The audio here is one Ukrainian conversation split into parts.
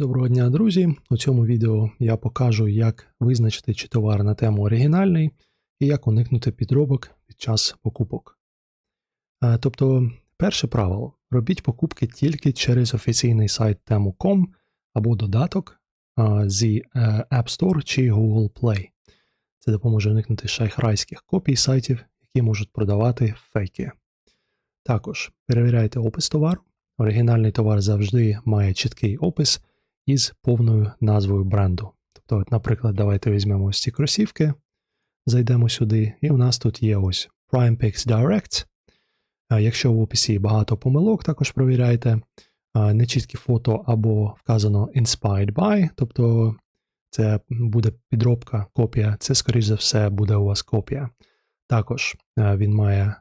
Доброго дня, друзі! У цьому відео я покажу, як визначити, чи товар на тему оригінальний і як уникнути підробок під час покупок. Е, Тобто, перше правило: робіть покупки тільки через офіційний сайт тему.com або додаток е, зі е, App Store чи Google Play. Це допоможе уникнути шайхрайських копій сайтів, які можуть продавати фейки. Також перевіряйте опис товару. Оригінальний товар завжди має чіткий опис із повною назвою бренду. Тобто, наприклад, давайте візьмемо ось ці кросівки, зайдемо сюди, і у нас тут є ось PrimePix Direct. Якщо в описі багато помилок, також провіряйте. Нечіткі фото або вказано Inspired by, тобто це буде підробка, копія, це, скоріш за все, буде у вас копія. Також він має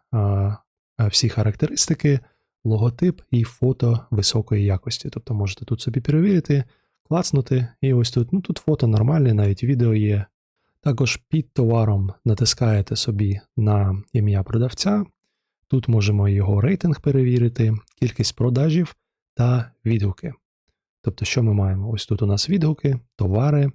всі характеристики, логотип і фото високої якості. Тобто можете тут собі перевірити, клацнути, і ось тут. Ну тут фото нормальне, навіть відео є. Також під товаром натискаєте собі на ім'я продавця. Тут можемо його рейтинг перевірити, кількість продажів та відгуки. Тобто, що ми маємо? Ось тут у нас відгуки, товари,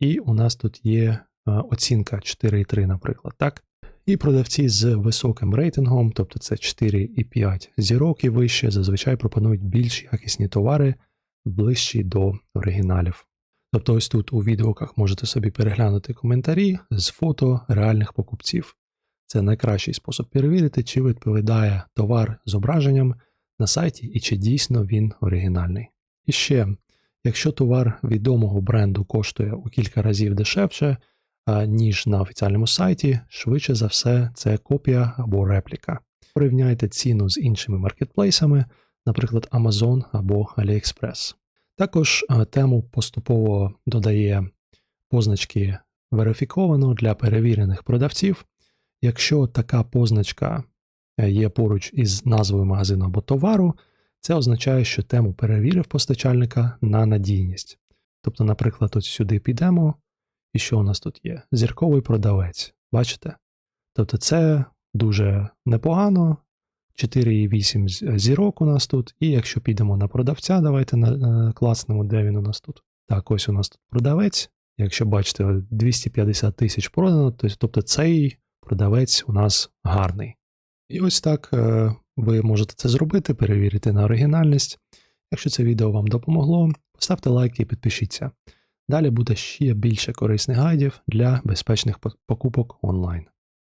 і у нас тут є оцінка 4,3, наприклад. так? І продавці з високим рейтингом, тобто це 4,5 зірок і вище, зазвичай пропонують більш якісні товари, ближчі до оригіналів. Тобто, ось тут у відгуках можете собі переглянути коментарі з фото реальних покупців. Це найкращий спосіб перевірити, чи відповідає товар зображенням на сайті і чи дійсно він оригінальний. І ще, якщо товар відомого бренду коштує у кілька разів дешевше, ніж на офіціальному сайті, швидше за все, це копія або репліка. Порівняйте ціну з іншими маркетплейсами, наприклад, Amazon або AliExpress. Також тему поступово додає позначки верифіковано для перевірених продавців. Якщо така позначка е, є поруч із назвою магазину або товару, це означає, що тему перевірив постачальника на надійність. Тобто, наприклад, от сюди підемо, і що у нас тут є? Зірковий продавець. Бачите? Тобто, це дуже непогано. 4,8 зірок у нас тут. І якщо підемо на продавця, давайте на, класнемо, де він у нас тут. Так, ось у нас тут продавець. Якщо бачите, 250 тисяч продано, тобто цей продавець у нас гарний. І ось так е, ви можете це зробити, перевірити на оригінальність. Якщо це відео вам допомогло, поставте лайк і підпишіться. Далі буде ще більше корисних гайдів для безпечних покупок онлайн.